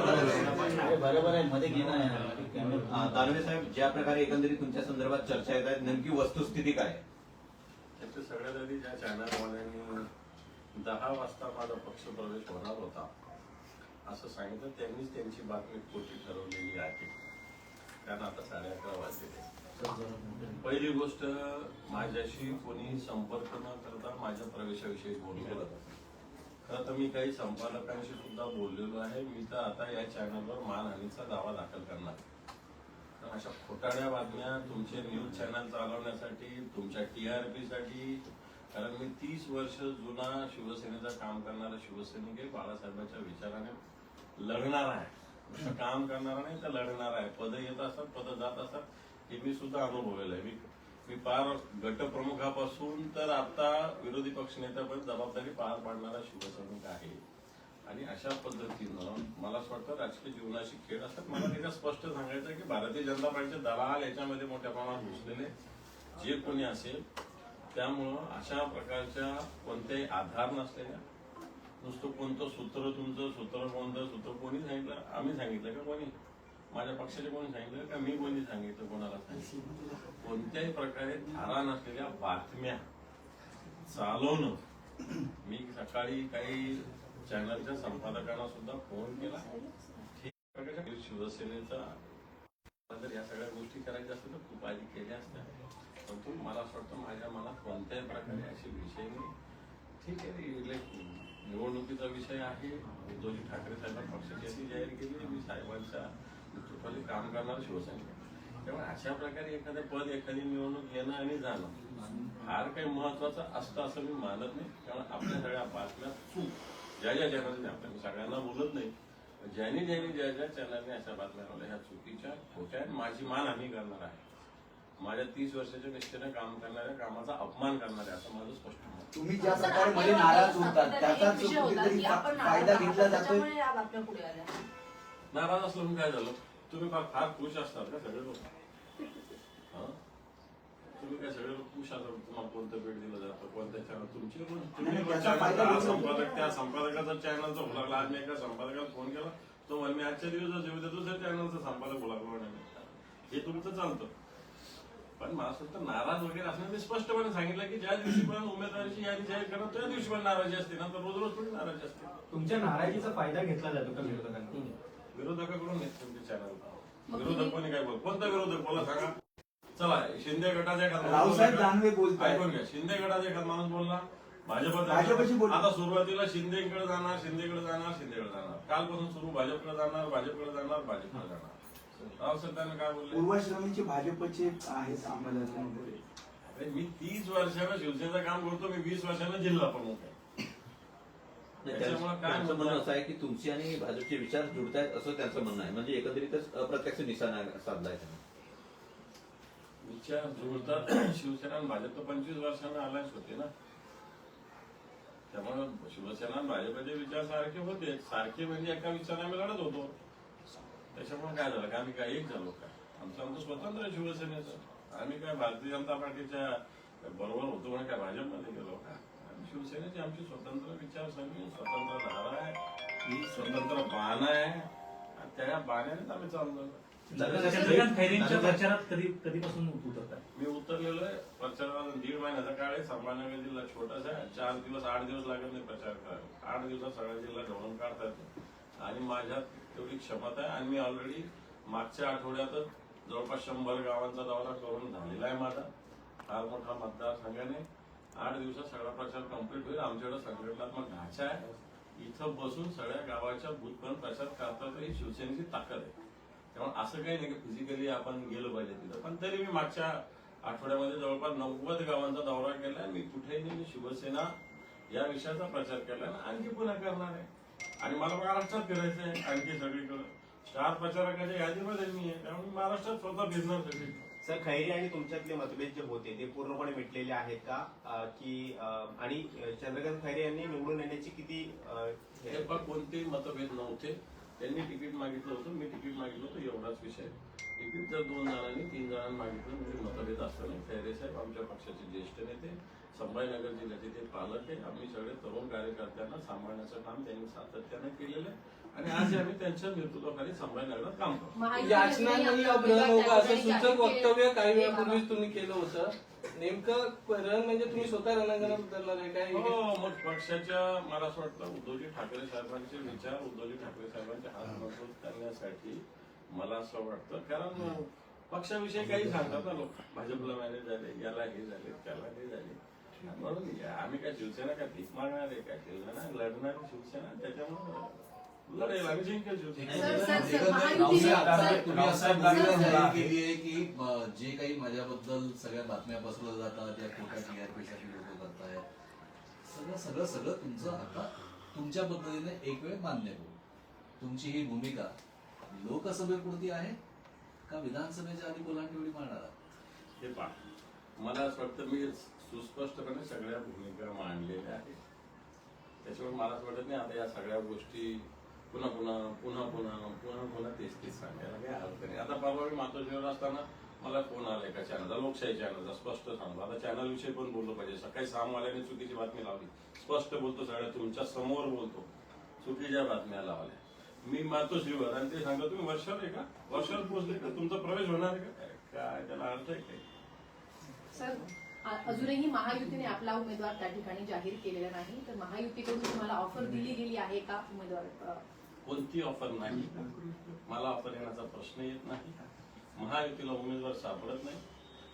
बरोबर आहे मध्ये घेणं दानवे साहेब ज्या प्रकारे एकंदरीत तुमच्या संदर्भात चर्चा येत आहेत नेमकी वस्तुस्थिती काय सगळ्यात आधी ज्या चॅनलवाल्यांनी दहा वाजता माझा पक्ष प्रवेश होणार होता असं सांगितलं त्यांनीच त्यांची बातमी खोटी ठरवलेली आहे. कारण आता साडे अकरा वाजलेले पहिली गोष्ट माझ्याशी कोणी संपर्क न करता माझ्या प्रवेशाविषयी बोललेलं खरं तर मी काही संपादकांशी सुद्धा बोललेलो आहे. मी तर आता या चॅनलवर मानहानीचा दावा दाखल करणार. तर अशा खोटाड्या बातम्या तुमचे न्यूज चॅनल चालवण्यासाठी तुमच्या टीआरपी साठी कारण मी तीस वर्ष जुना शिवसेनेचा काम करणारा शिवसैनिक आहे. बाळासाहेबांच्या विचाराने लढणार आहे. काम करणार नाही तर लढणार आहे. पद येत असतात पद जात असतात. हे मी सुद्धा अनुभवलेलं आहे. मी मी पार गटप्रमुखापासून तर आता विरोधी पक्षनेत्यापर्यंत जबाबदारी पार पाडणारा शिवसैनिक आहे. आणि अशा पद्धतीनं मला असं वाटतं राजकीय जीवनाशी खेळ असतात. मला तिला स्पष्ट सांगायचं आहे की भारतीय जनता पार्टीचे दलाल याच्यामध्ये मोठ्या प्रमाणात घुसलेले जे कोणी असेल त्यामुळं अशा प्रकारच्या कोणत्याही आधार नसलेल्या नुसतं कोणतं सूत्र तुमचं सूत्र कोणतं सूत्र कोणी सांगितलं? आम्ही सांगितलं का कोणी? माझ्या पक्षाचे कोणी सांगितलं का? मी कोणी सांगितलं? कोणाला सांगितलं? कोणत्याही प्रकारे धारा नसलेल्या बातम्या चालवणं. मी सकाळी काही चॅनलच्या संपादकांना सुद्धा फोन केला. ठीक शिवसेनेचा जर या सगळ्या गोष्टी करायच्या असतील तर खूप आधी केल्या असत्या. परंतु मला असं वाटतं माझ्या मनात कोणत्याही प्रकारे असे विषय नाही. ठीक आहे निवडणुकीचा विषय आहे. उद्धवजी ठाकरे साहेबांनी पक्षाची अशी जाहीर केली. मी साहेबांच्या नेतृत्वाखाली काम करणार शिवसैनिक आहे. त्यामुळे अशा प्रकारे एखादं पद एखादी निवडणूक येणं आणि जाणं फार काही महत्वाचं असतं असं मी मानत नाही. त्यामुळे आपल्या सगळ्या बातम्या चूक. ज्या ज्या चॅनलने आपल्या मी सगळ्यांना बोलत नाही. ज्यांनी ज्यांनी ज्या ज्या चॅनलने अशा बातम्या लावल्या ह्या चुकीच्या खोट्या आणि माझी मान आम्ही करणार आहे. माझ्या तीस वर्षाच्या निष्ठेने काम करणाऱ्या कामाचा अपमान करणाऱ्या असं माझं स्पष्ट मत आहे. तुम्ही ज्या प्रकारे मध्ये नाराज होतात त्याचा जो कुठेतरी फा- फायदा घेतला आल्या. नाराज असलो काय झालं? तुम्ही फार फार खुश असतात का सगळे लोक? हा? तुम्ही काय सगळे लोक खुश असतात तुम्हाला कोणतं भेट दिलं जातं? कोणत्या चॅनल तुमची पण- पण. संपादक त्या संपादकाचा चॅनलचा लागला आज मी एका संपादकाला फोन केला तो मला मी आजच्या दिवस जेव्हा देतो दुसऱ्या चॅनलचा संपादक लागलो नाही हे तुमचं चालतं. पण मला वाटतं नाराज वगैरे असं मी स्पष्टपणे सांगितलं की ज्या दिवशी पण उमेदवाराची यादी जाहीर करणार त्या दिवशी पण नाराजी असते ना तर रोज रोज थोडी नाराजी असते. तुमच्या नाराजीचा फायदा घेतला जातो का विरोधकांना विरोधकाकडून येत तुमचे चॅनल विरोधक कोणी काय बोल कोणता विरोधक बोला सांगा. चला शिंदे गटाचा एखादा माणूस रावसाहेब बोलला. दानवे बोलतायत. ऐकून घ्या. शिंदे गटाचा एखादा माणूस बोलला. भाजपशी भाजप बोलला. आता सुरुवातीला शिंदेकडे जाणार शिंदेकडे जाणार शिंदेकडे जाणार. कालपासून सुरू भाजपकडे जाणार भाजपकडे जाणार भाजपकडे जाणार. रावसाहेब दानवे काय बोलले? पूर्वाश्रमीचे भाजपचे आहेत आम्हाला अरे मी तीस वर्षानं शिवसेनेचं काम करतो मी वीस वर्षानं जिल्हा प्रमुख आहे. त्याच्यामुळे काय त्यांचं म्हणणं असं आहे की तुमचे आणि भाजपचे विचार जुळतायत असं त्यांचं म्हणणं आहे. म्हणजे एकंदरीतच अप्रत्यक्ष निशाणा साधलाय त्यांनी. विचार जुळतात. शिवसेना आणि भाजप तर पंचवीस वर्षांना अलायन्स होते ना? त्यामुळे शिवसेना आणि भाजपचे विचार सारखे होते. सारखे म्हणजे एका विचाराने आम्ही लढत होतो. त्याच्यामुळे काय झालं? का आम्ही काय एक झालो काय आमचं आमचं स्वतंत्र आहे शिवसेनेचं. आम्ही काय भारतीय जनता पार्टीच्या बरोबर होतो म्हणून काय भाजपमध्ये गेलो का? शिवसेनेची आमची स्वतंत्र विचारसरणी स्वतंत्र धारा आहे ही स्वतंत्र बाण आहे. आणि त्या बाण्यानेच आम्ही चाललो. चंद्रकांत खैरेंच्या प्रचारात कधी कधीपासून उतरतात मी उतरलेलो आहे. प्रचाराला दीड महिन्याचा काळ आहे. संभाजीनगर जिल्हा छोटासा आहे. चार दिवस आठ दिवस लागत नाही प्रचार करायला. आठ दिवसात सगळा जिल्हा ढवळून काढता येतो आणि माझ्यात तेवढी क्षमता आहे. आणि मी ऑलरेडी मागच्या आठवड्यातच जवळपास शंभर गावांचा दौरा करून झालेला आहे माझा. फार मोठा मतदारसंघाने आठ दिवसात सगळा प्रचार कंप्लीट होईल. आमच्याकडे संघटनात्मक ढाचा आहे. इथं बसून सगळ्या गावाच्या बुथपर्यंत प्रचार करतात ही शिवसेनेची ताकद आहे. त्यामुळे असं काही नाही की फिजिकली आपण गेलो पाहिजे तिथं. पण तरी मी मागच्या आठवड्यामध्ये जवळपास नव्वद गावांचा दौरा केला मी कुठेही नाही मी शिवसेना या विषयाचा प्रचार केला आणखी पुन्हा करणार आहे. आणि मला महाराष्ट्रात फिरायचं आहे आणखी सगळीकडे. स्टार प्रचारकाच्या यादीमध्ये मी आहे. त्यामुळे महाराष्ट्रात स्वतः फिरणार सगळीकडे. सर खैरी आणि तुमच्यातले मतभेद जे होते ते पूर्णपणे मिटलेले आहेत का? की आणि चंद्रकांत खैरे यांनी निवडून येण्याची किती अं, हे- हे कोणतेही मतभेद नव्हते. त्यांनी तिकीट मागितलं होतं मी तिकीट मागितलं होतं एवढाच विषय. तिकीट जर दोन जणांनी तीन जणांनी मागितलं म्हणजे मतभेद असतं नाही. खैरे साहेब आमच्या पक्षाचे ज्येष्ठ नेते संभाजीनगर जिल्ह्याचे ते पालक आहे आम्ही सगळे तरुण कार्यकर्त्यांना सांभाळण्याचं काम त्यांनी सातत्याने केलेलं आहे. आणि आज आम्ही त्यांच्या नेतृत्वाखाली संभाजीनगरात काम करतो याचना नाही अपहरण होगा असं सूचक वक्तव्य काही वेळापूर्वीच तुम्ही केलं होतं. नेमकं रण म्हणजे तुम्ही स्वतः रणांगणात उतरणार आहे काय हो मग पक्षाच्या मला असं वाटतं उद्धवजी ठाकरे साहेबांचे विचार उद्धवजी ठाकरे साहेबांचे हात मजबूत करण्यासाठी मला असं वाटतं. कारण पक्षाविषयी काही सांगतात ना लोक भाजपला मॅनेज झाले याला हे झाले त्याला हे झाले. म्हणून या- आम्ही काय शिवसेना काय भीक मागणार आहे काय शिवसेना लढणारी शिवसेना त्याच्यामुळे केली आहे की जे काही माझ्याबद्दल सगळ्या बातम्या पसरवल्या जातात या खोट्या टीआरपी साठी लोक करतायत सगळं सगळं सगळं तुमचं आता तुमच्या पद्धतीने एक वेळ मान्य करू. तुमची ही भूमिका लोकसभेपुरती आहे का विधानसभेच्या आधी कोलांटेवडी मारणार आहात? हे पहा मला असं वाटतं मी सुस्पष्टपणे सगळ्या भूमिका मांडलेल्या आहेत. त्याच्यामुळे मला असं वाटत नाही आता या सगळ्या गोष्टी पुन्हा पुन्हा पुन्हा पुन्हा पुन्हा पुन्हा तेच तेच सांगायला काही अर्थ नाही. आता परवा मी मातोश्रीवर असताना मला फोन आला एका चॅनलचा लोकशाही चॅनलचा स्पष्ट सांगतो आता चॅनल विषयी पण बोललो पाहिजे. सकाळी सामवाल्याने चुकीची बातमी लावली. स्पष्ट बोलतो सगळ्या तुमच्यासमोर बोलतो. चुकीच्या बातम्या लावल्या. मी मातोश्रीवर आणि ते सांगतो तुम्ही वर्षावर आहे का? वर्षावर पोहोचले का? तुमचा प्रवेश होणार आहे का? काय त्याला अर्थ आहे काय? अजूनही महायुतीने आपला उमेदवार त्या ठिकाणी जाहीर केलेला नाही. तर महायुतीकडून तुम्हाला ऑफर दिली गेली आहे का उमेदवार? कोणती ऑफर नाही? मला ऑफर येण्याचा प्रश्न येत नाही. महायुतीला उमेदवार सापडत नाही.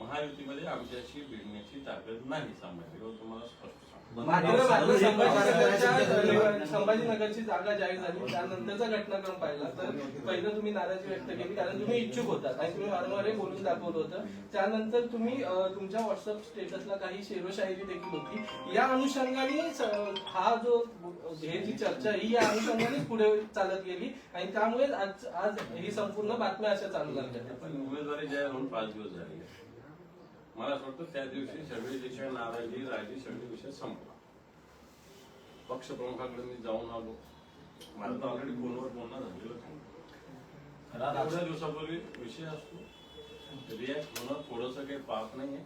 महायुतीमध्ये आमच्याशी भिडण्याची ताकद नाही सांभाळली तुम्हाला स्पष्ट संभाजीनगरची जागा जाहीर झाली. त्यानंतरचा घटनाक्रम पाहिला. तर पहिलं तुम्ही नाराजी व्यक्त केली कारण तुम्ही इच्छुक होतात आणि तुम्ही वारंवार हे बोलून दाखवत होतं. त्यानंतर तुम्ही तुमच्या व्हॉट्सअप स्टेटसला काही शेरोशायरी देखील होती. या अनुषंगाने हा जो हे जी चर्चा ही या अनुषंगाने पुढे चालत गेली. आणि त्यामुळे आज आज ही संपूर्ण बातम्या अशा चालू लागल्या पण उमेदवारी जाहीर होऊन पाच दिवस झाले. मला असं वाटतं त्या दिवशी सगळे काही नाराजी राजी सगळे विषय संपला. पक्षप्रमुखाकडे मी जाऊन आलो. माझं तर ऑलरेडी फोनवर बोलणं झालेलं एवढ्या दिवसापूर्वी विषय असतो. रिॲक्ट होणं थोडंसं काही पाप नाहीये.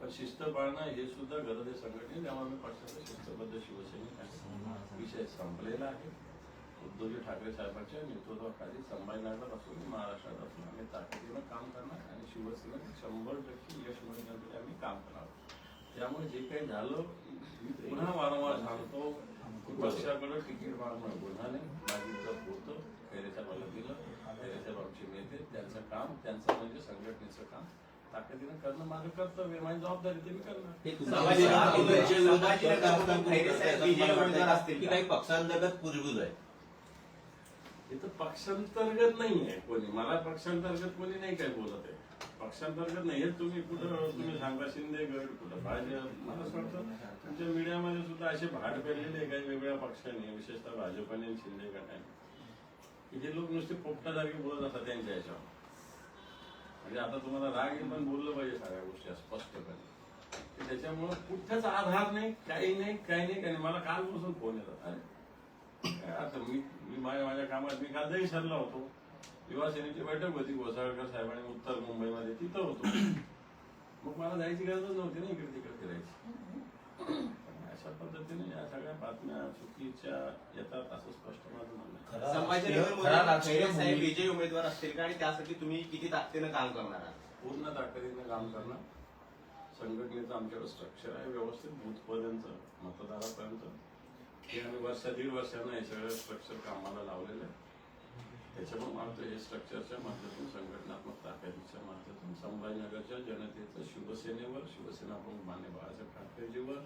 पण शिस्त पाळणं हे सुद्धा गरज आहे संघटने त्यामुळे मी पक्षाचा शिस्तबद्ध शिवसैनिक आहे. विषय संपलेला आहे. उद्धवजी ठाकरे साहेबांच्या नेतृत्वाखाली संभाजीनगरात असून महाराष्ट्रात असून आम्ही ताकदीनं काम करणार आणि शिवसेना शंभर टक्के यश मिळवण्यासाठी आम्ही काम करणार त्यामुळे जे काही झालं पुन्हा वारंवार सांगतो पक्षाकडे तिकीट मागणं गुन्हा नाही मागितलं होतं खैरे साहेबांना दिलं. आमचे नेते त्यांचं काम त्यांचं म्हणजे संघटनेचं काम. ताकदीनं करणं माझं कर्तव्य माझी जबाबदारी ते मी करणार? काही पक्षांतर्गत पुरबुल आहे. इथं पक्षांतर्गत नाही आहे कोणी. मला पक्षांतर्गत कोणी नाही काय बोलत आहे. पक्षांतर्गत नाही. हे तुम्ही कुठं तुम्ही सांगा शिंदे गड कुठं? भाजप. मला असं वाटतं तुमच्या मीडियामध्ये सुद्धा असे भाट पेरलेले आहे काही वेगळ्या पक्षांनी विशेषतः भाजपाने आणि शिंदे गटाने. की जे लोक नुसते पोपटासारखे बोलत असतात त्यांच्या याच्यावर. म्हणजे आता तुम्हाला राग येईल पण बोललं पाहिजे सगळ्या गोष्टी स्पष्टपणे. त्याच्यामुळं कुठल्याच आधार नाही काही नाही काही नाही काही नाही. मला कालपासून फोन येतात. अरे आता मी मी माझ्या माझ्या कामात मी काल विसरला होतो. युवा सेनेची बैठक होती घोसाळकर साहेबांनी उत्तर मुंबईमध्ये तिथं होतो. मग मला जायची गरजच नव्हती ना इकडे तिकडे फिरायची. अशा पद्धतीने या सगळ्या बातम्या चुकीच्या येतात असं स्पष्ट माझं म्हणणं आहे. साहेब विजयी उमेदवार असतील का? आणि त्यासाठी तुम्ही किती ताकदीनं काम करणार आहात? पूर्ण ताकदीनं काम करणं संघटनेचं आमच्याकडे स्ट्रक्चर आहे व्यवस्थित. बूथपर्यंत मतदारापर्यंत. हे आम्ही वर्षा दीड वर्षानं हे सगळं स्ट्रक्चर कामाला लावलेलं आहे. त्याच्यामुळे मात्र हे स्ट्रक्चरच्या माध्यमातून संघटनात्मक ताकदीच्या माध्यमातून संभाजीनगरच्या जनतेचं शिवसेनेवर शिवसेना प्रमुख मान्य बाळासाहेब ठाकरेजीवर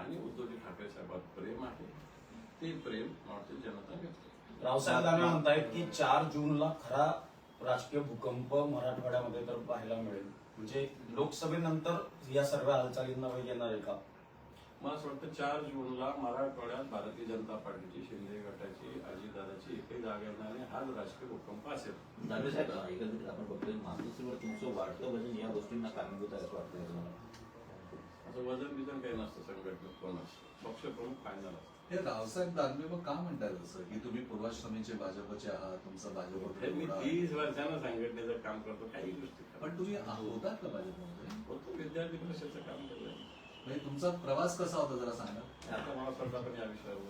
आणि उद्धवजी ठाकरे साहेबात प्रेम आहे. ते प्रेम मात्र जनता व्यक्त रावसाहेब दानवे म्हणतायत की चार जूनला खरा राजकीय भूकंप मराठवाड्यामध्ये तर पाहायला मिळेल. म्हणजे लोकसभेनंतर या सर्व हालचालींना वेग येणार आहे का? मला असं वाटतं चार जूनला मराठवाड्यात भारतीय जनता पार्टीची शिंदे गटाची अजितदादाची एकही जागा येणार नाही. हाच राजकीय भूकंप असेल. दानवे साहेब एकंदरीत आपण बघतोय मातोश्रीवर तुमचं वाढतं वजन या गोष्टींना कारणीभूत आहे असं वाटतं तुम्हाला? असं वजन बिजन काही नसतं संघटनेत कोण असतो पक्षप्रमुख फायनल असतो हे रावसाहेब दानवे मग का म्हणतात असं? की तुम्ही पूर्वाश्रमीचे भाजपचे आहात तुमचं भाजप हे मी तीस वर्षानं संघटनेचं काम करतो काही गोष्टी. पण तुम्ही आ- होतात का भाजपमध्ये? होतो विद्यार्थी परिषदेचं काम केलं म्हणजे तुमचा प्रवास कसा होता जरा सांगा. आता मला असं वाटतं आपण या विषयावर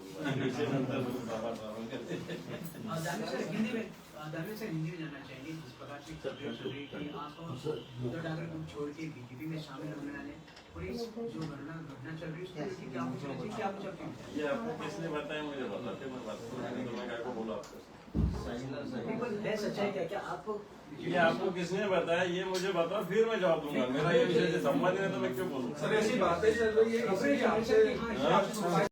बीजेपी में शामिल होने वाले। और इस जो घटना घटना चल रही है उसको लेके क्या कुछ चाहिए क्या कुछ अपनी ये आपको किसने बताया मुझे बताते मैं बात करूँ तो मैं क्या को बोला आपको क्या ये आपको किसने बताया? ये मुझे बताओ फिर मैं जवाब दूँगा। मेरा ये विषय संबंध है तो मैं क्यों बोलूँ? सर ऐसी बातें चल रही हाँ?